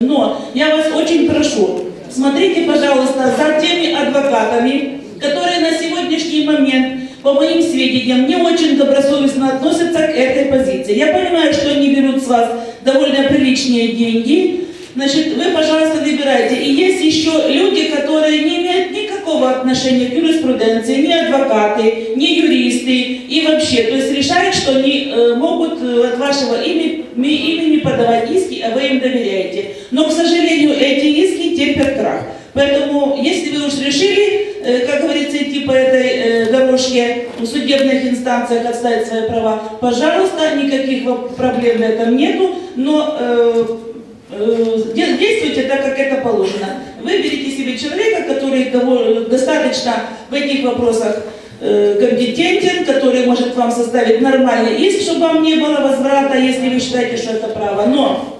Но я вас очень прошу, смотрите, пожалуйста, за теми адвокатами, которые на сегодняшний момент, по моим сведениям, не очень добросовестно относятся к этой позиции. Я понимаю, что они берут с вас довольно приличные деньги, Значит, вы, пожалуйста, выбирайте. И есть еще люди, которые не имеют никакого отношения к юриспруденции, ни адвокаты, ни юристы и вообще. То есть решают, что они э, могут э, от вашего имени, имени подавать иски, а вы им доверяете. Но, к сожалению, эти иски терпят крах. Поэтому, если вы уж решили, э, как говорится, идти по этой э, дорожке в судебных инстанциях, отставить свои права, пожалуйста, никаких проблем в этом нету, но Э, действуйте так, как это положено. Выберите себе человека, который достаточно в этих вопросах э, компетентен, который может вам составить нормальный иск, чтобы вам не было возврата, если вы считаете, что это право. Но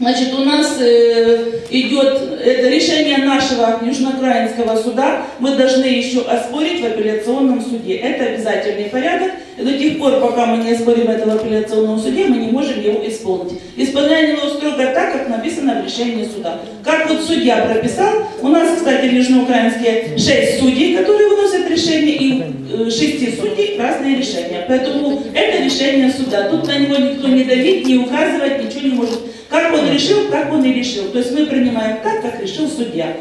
Значит, у нас э, идет это решение нашего Южноукраинского суда, мы должны еще оспорить в апелляционном суде. Это обязательный порядок, и до тех пор, пока мы не оспорим это в апелляционном суде, мы не можем его исполнить. Исполняем его строго так, как написано в решении суда. Как вот судья прописал, у нас, кстати, в Южноукраинске шесть судей, которые выносят решение, и э, шести судей разные решения. Поэтому это решение суда. Тут на него никто не давит, не указывает, ничего не может как он решил, так он и решил. То есть мы принимаем так, как решил судья.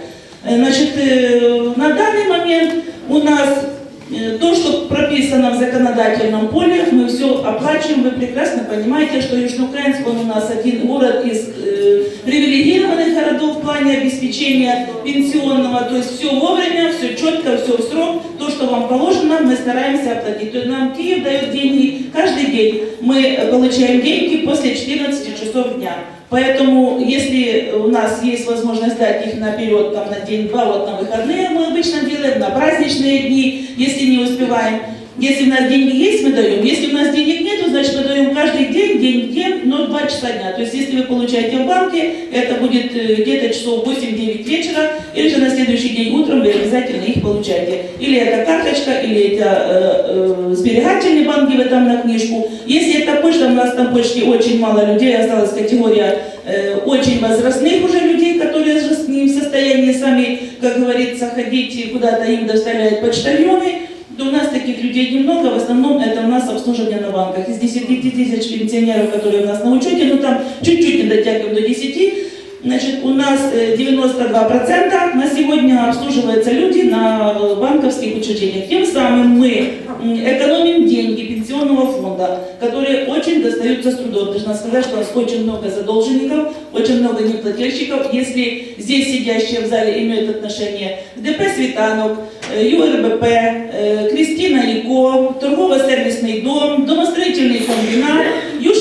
Э, значит, э, на данный момент у нас э, то, что прописано в законодательном поле, мы все оплачиваем. Вы прекрасно понимаете, что Южноукраинск, он у нас один город из э, привилегированных городов в плане обеспечения пенсионного. То есть все вовремя, все четко, все в срок. То, что вам положено, мы стараемся оплатить. То есть нам Киев дает деньги каждый день. Мы получаем деньги после 14 часов дня. Поэтому, если у нас есть возможность дать их наперед, там, на день-два, вот на выходные мы обычно делаем, на праздничные дни, если не успеваем. Если у нас деньги есть, мы даем. Если у нас денег нет, значит мы даем каждый день, день в день, но 2 часа дня. То есть если вы получаете в банке, это будет э, где-то часов 8-9 вечера, или же на следующий день утром вы обязательно их получаете. Или это карточка, или это э, э, сберегательный банк, вы там на книжку. Если это почта, у нас там почти очень мало людей, осталась категория э, очень возрастных уже людей, которые не в состоянии сами, как говорится, ходить куда-то им доставляют почтальоны то у нас таких людей немного, в основном это у нас обслуживание на банках. Из 10 тысяч пенсионеров, которые у нас на учете, ну там чуть-чуть не дотягиваем до 10, значит, у нас 92% э, на сегодня обслуживаются люди на э, банковских учреждениях. Тем самым мы экономим деньги пенсионного фонда, которые очень достаются с трудом. Должна сказать, что у нас очень много задолженников, очень много неплательщиков. Если здесь сидящие в зале имеют отношение к ДП «Светанок», э, ЮРБП, Кристина Лико, торгово-сервисный дом, домостроительный комбинат, Южэнергострой,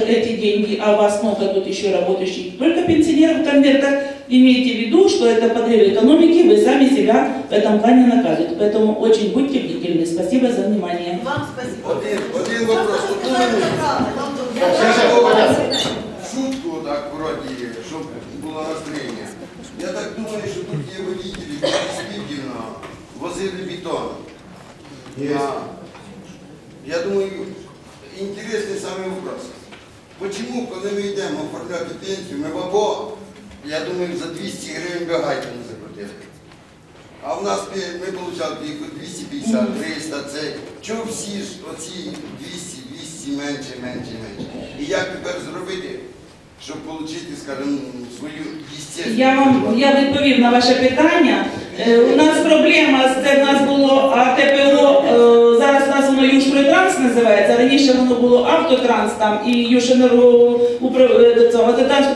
эти деньги, а у вас много тут еще работающих только пенсионеров в конвертах, имейте в виду, что это подрыв экономики, вы сами себя в этом плане наказываете. Поэтому очень будьте бдительны. Спасибо за внимание. Вам спасибо. Один, один вопрос. Одну Шутку так вроде, щоб було настроєння. Я так думаю, що тут є водителі, які дійсно возили бетон. Я, я думаю, интересный самый вопрос. Почему, коли ми йдемо оформляти пенсію, ми бабо, я думаю, за 200 гривень багато не заплатили. А в нас ми тільки 250, 300, це. Чого всі ж оці 200, 200 менше, менше, менше? І як тепер зробити, щоб отримати, скажімо, свою естественну... Я вам я відповів на ваше питання. Е, у нас проблема, це в нас було АТПО, е, воно називається, раніше воно було Автотранс там і Юженерго,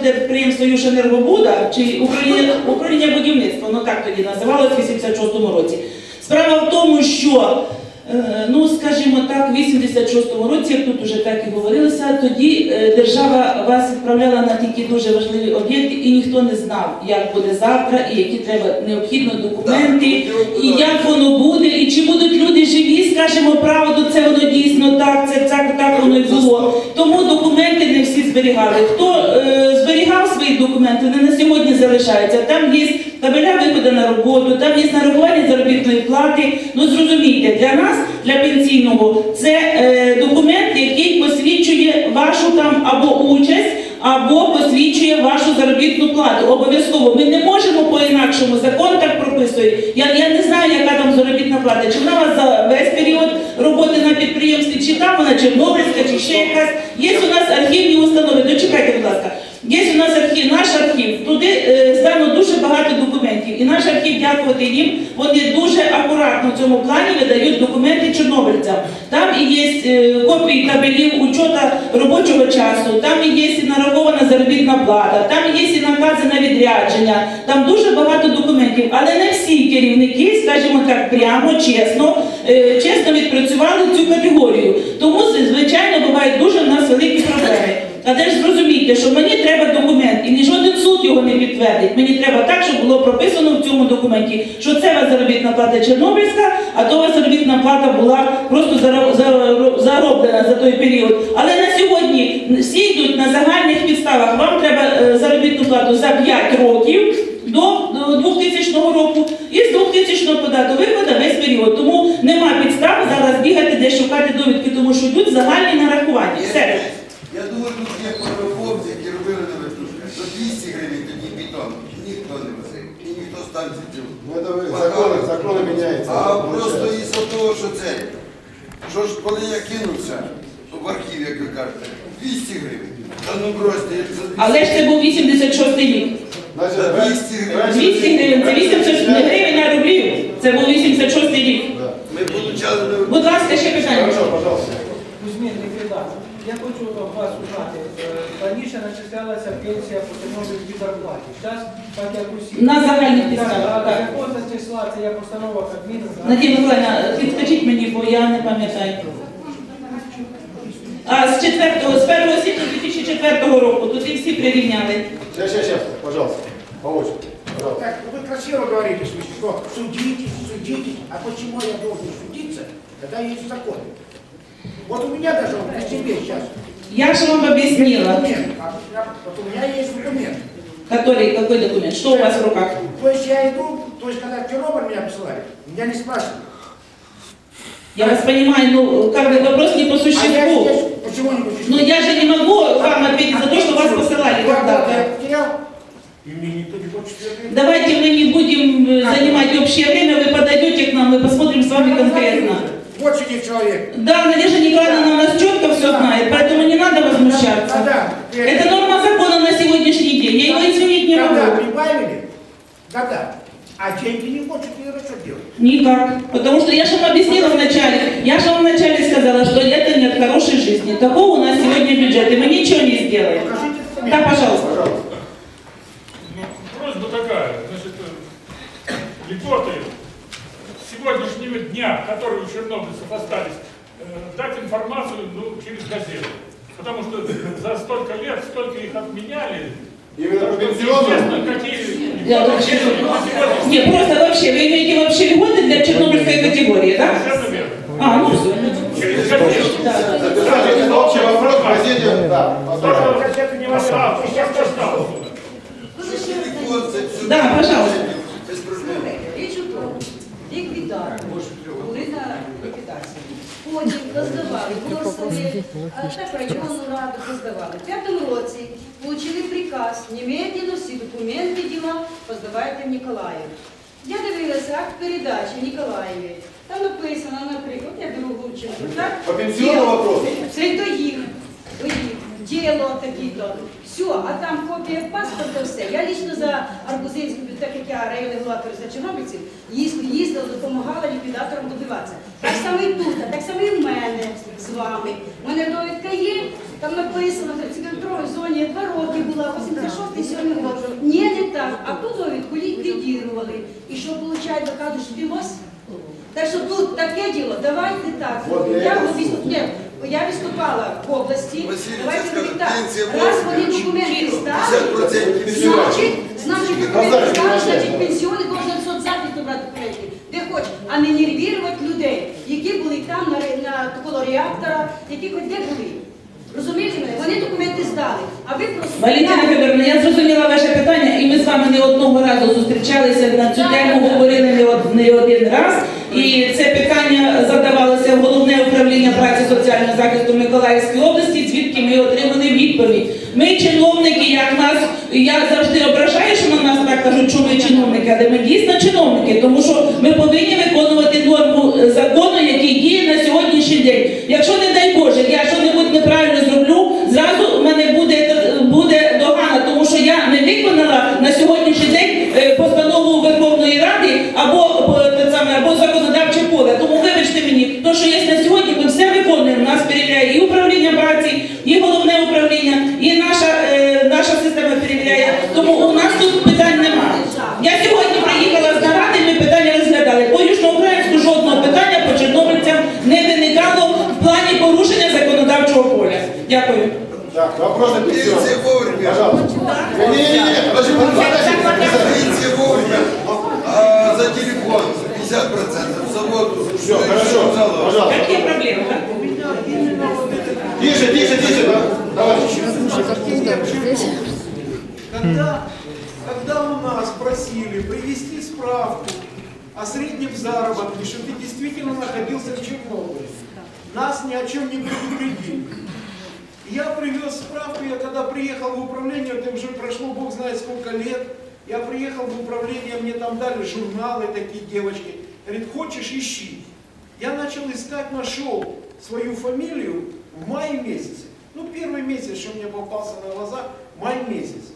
це підприємство Юшенергобуда чи Україна, Україна будівництва, воно так тоді називалось в 86-му році. Справа в тому, що Е, ну, скажімо так, в 86-му році, як тут вже так і говорилося, тоді е, держава вас відправляла на такі дуже важливі об'єкти, і ніхто не знав, як буде завтра, і які треба необхідно документи, і як воно буде, і чи будуть люди живі, скажімо правду, це воно дійсно так, це так, так воно і було. Тому документи не всі зберігали. Хто е, зберігав свої свої документи, вони на сьогодні залишаються. Там є табеля виходу на роботу, там є нарахування заробітної плати. Ну зрозумійте, для нас, для пенсійного, це е, документ, який посвідчує вашу там або участь. Або посвідчує вашу заробітну плату. Обов'язково ми не можемо по-інакшому. Закон так прописує. Я, я не знаю, яка там заробітна плата. Чи вона вас за весь період роботи на підприємстві, чи там вона Чорнобильська, чи ще якась. Є у нас архівні установи. Дочекайте, будь ласка. Є у нас архів, наш архів. Туди е, здано дуже багато документів. І наш архів, дякувати їм, вони дуже акуратно в цьому плані видають документи чорнобильцям. Там і є е, копії табелів учота робочого часу, там і є і нарахована заробітна плата, там є і накази на відрядження, там дуже багато документів. Але не всі керівники, скажімо так, прямо, чесно, е, чесно відпрацювали цю категорію. Тому, звичайно, бувають дуже в нас великі проблеми. А теж зрозумійте, що мені треба документ, і ні жоден суд його не підтвердить. Мені треба так, щоб було прописано в цьому документі, що це вас заробітна плата Чорнобильська, а то вас заробітна плата була просто заро- заро- зароблена за той період. Але на сьогодні всі йдуть на загальних підставах. Вам треба е, заробітну плату за 5 років до е, 2000 року і з 2000 подату виходу весь період. Тому нема підстав зараз бігати, де шукати довідки, тому що йдуть загальні нарахування. Все. Я думаю, тут є хлопці, які робили на вертушках. За 200 гривень тоді бетон ніхто не возив. І ніхто станції цю. Ну, это вы, законы, законы меняются. А просто із-за того, що це. Що ж, коли я кинувся в архів, як ви кажете, 200 гривень. Та ну бросьте, як за 200 Але ж це був 86 рік. Значит, За раньше- 200 гривен. раньше- 200 гривень, це 86 не гривень, а рублів. Це був 86 рік. Да. Ми получали на Будь ласка, ще питання. Хорошо, пожалуйста. Я хочу вас узнати. е, Раніше начислялася пенсія по Тернопільській зарплаті. Зараз, так як усі. На загальних Так, підставах, так. Якого числа, це є постанова Кабміну. Надія Миколаївна, підскажіть мені, бо я не пам'ятаю. А з 4, з 1 січня 2004 року тут і всі прирівняли. Сейчас, сейчас, сейчас, пожалуйста. По очереди. Пожалуйста. Так, вы красиво говорите, что судитесь, судитесь. А почему я должен судиться, когда есть закон? Вот у меня даже при себе сейчас Я же вам объяснила. документ. А я- Вот у меня есть документ. Который, какой документ? Что у вас в руках? То есть я иду, то есть когда в меня посылали, меня не спрашивают. Я вас понимаю, ну, как бы вопрос не по А я существу. здесь, почему не почему? Но я же не могу вам ответить за то, что вас посылали Я когда-то. потерял, и мне никто не хочет. Давайте мы не будем э, занимать общее время, вы подойдете к нам, мы посмотрим с вами конкретно. Вот сидит человек. Да, Надежда Николаевна у нас четко все знает, поэтому не надо возмущаться. Когда? Это норма закона на сегодняшний день, я его изменить не Когда могу. прибавили? Когда? А деньги не хочет, и что делать? Никак. Потому что я же вам объяснила вначале, я же вам вначале сказала, что это нет хорошей жизни. Такого у нас сегодня бюджет, и мы ничего не сделаем. Покажите Да, пожалуйста. Пожалуйста. Ну, просьба такая, значит, э, льготы дня, которые у чернобыльцев остались, э, дать информацию ну, через газету. Потому что за столько лет, столько их отменяли. Именно по пенсионному? вообще- сегодняшний Не, просто вообще, вы имеете вообще льготы для чернобыльской категории, да? А, ну все. Через газету. Да. Записали общий вопрос в газете. Да, Газету не пожалуйста. Сейчас. Да, ліквідатори були на ліквідації. Потім роздавали горсовет, а так районну раду роздавали. В п'ятому році отримали приказ, немедленно всі документи, діла поздавайте в Ніколаїв. Я дивилася акт передачі Ніколаєві. Там написано, наприклад, я беру Гурченко, так? По пенсійному вопросу? Це до їх, до їх. Діло такі-то. Все, а там копія паспорта, все. Я лічно за Арбузинською, так як я районний голова за чорнобильців, їздила, їздила, допомагала ліквідаторам добиватися. Так само і тут, так само і в мене з вами. У мене довідка є, там написано, в цікавітровій зоні два роки була, 86-7 років. Ні, не так. А ту довідку ліквідірували. І що виходить, доказуєш, що ти? Так що тут таке діло, давайте так. Я Я, ні, я виступала в області. Василь, Давайте це скажу, так. Раз вони документи 50% значить, значить, документи ставлять, значить, пенсіони должен соцзахист брати документи, де хоче, а не нервувати людей, які були там на, ре- на коло реактора, які хоч де були. Розумієте мене? Вони документи здали, а ви просто... Валентина Федоровна, я зрозуміла ваше питання, і ми з вами не одного разу зустрічалися на цю тему, говорили не, од- не один раз. І це питання головне управління праці соціального захисту Миколаївської області, звідки ми отримали відповідь. Ми чиновники, як нас, я завжди ображаю, що на нас так кажуть, що ми чиновники, але ми дійсно чиновники, тому що ми повинні Пенсия пенсионные. вовремя. Пожалуйста. Не-не-не, подожди, подожди, вовремя. А за телефон 50% заводу. Все, хорошо, пожалуйста. Какие проблемы? Тише, тише, тише, да? давай. Когда, когда у нас просили привести справку о среднем заработке, что ты действительно находился в Чернобыле, нас ни о чем не предупредили. Я привез справку, я когда приехал в управление, это уже прошло бог знает сколько лет, я приехал в управление, мне там дали журналы такие девочки, говорит, хочешь, ищи. Я начал искать, нашел свою фамилию в мае месяце. Ну, первый месяц, что мне попался на глаза, май месяц.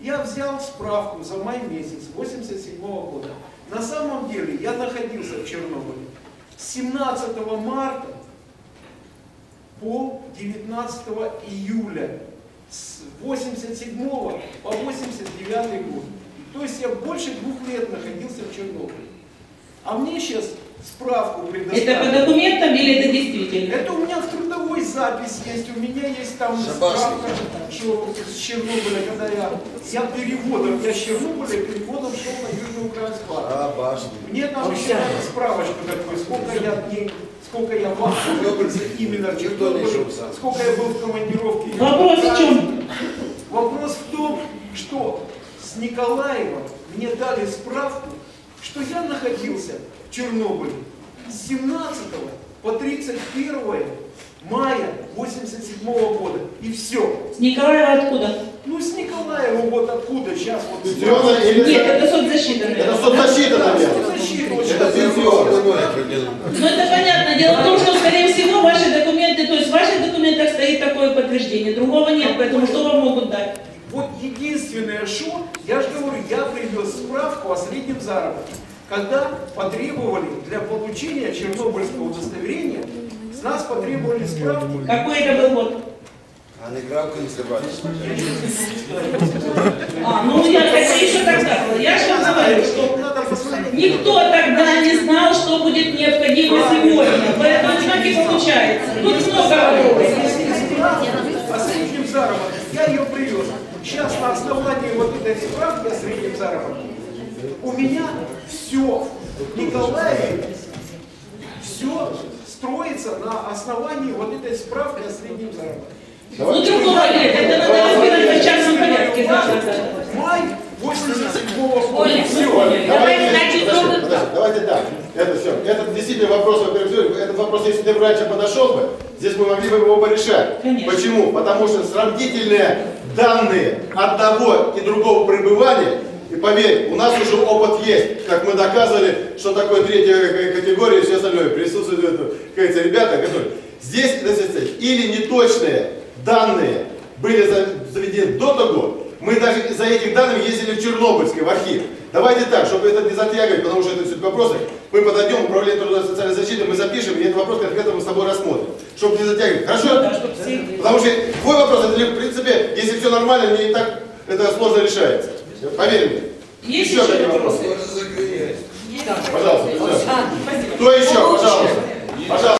Я взял справку за май месяц 87 года. На самом деле я находился в Чернобыле с 17 марта по 19 июля с 87 по 89 год. То есть я больше двух лет находился в Чернобыле. А мне сейчас справку Это предоставили. по документам или это действительно? Это у меня в запись есть, у меня есть там справка, что с Чернобыля, когда я, я переводом, я с Чернобыля переводом шел на Южноукраинск парк. А, башни. Мне там еще надо справочку такую, сколько я дней, сколько я в именно в Чернобыле, сколько я был в командировке. Вопрос в чем? Вопрос в том, что с Николаева мне дали справку, что я находился в Чернобыле с 17 по 31 мая 87 года. И все. С Николаева откуда? Ну, с Николаева вот откуда сейчас вот... Пенсионная или... Нет, это соцзащита. Это наверное. соцзащита, Да, наверное. соцзащита, вот Это вопрос. Ну это понятно. Дело в том, что, скорее всего, ваши документы, то есть в ваших документах стоит такое подтверждение, другого нет, поэтому что вам могут дать? Вот единственное, что, я же говорю, я привез справку о среднем заработке. Когда потребовали для получения чернобыльского удостоверения, с нас потребовали справку. Какой это был год? А не гравка не собрали. А, ну я хочу еще тогда. Я же вам говорю, что никто тогда не знал, что будет необходимо сегодня. Поэтому так и получается. Тут много вопросов. О среднем заработке. Я ее привез. Сейчас на основании вот этой справки о среднем заработке у меня все в Николаеве, все строится на основании вот этой справки о среднем заработке. Ну другого нет. Это надо разбирать в частном порядке. завтра. Май 87 года. Все. Давайте, подожди, подожди, давайте так. Это все. Это действительно вопрос, во-первых, этот вопрос, если ты раньше подошел бы, здесь мы могли бы его порешать. Конечно. Почему? Потому что сравнительные данные одного и другого пребывания, и поверь, у нас уже опыт есть, как мы доказывали, что такое третья к- категория и все остальное. Присутствуют, это, как говорится, ребята, которые... Здесь, сказать, или неточные данные были за- заведены до того, мы даже за этих данными ездили в Чернобыльский, в архив. Давайте так, чтобы это не затягивать, потому что это все вопросы, мы подойдем в управление труда и социальной защиты, мы запишем, и этот вопрос конкретно мы с тобой рассмотрим. Чтобы не затягивать. Хорошо? Да, все- Потому что твой вопрос, это, в принципе, если все нормально, не так это сложно решается. Поверь мне. Есть Еще какие вопросы? Пожалуйста. А, спасибо. Кто еще? Пожалуйста. Пожалуйста.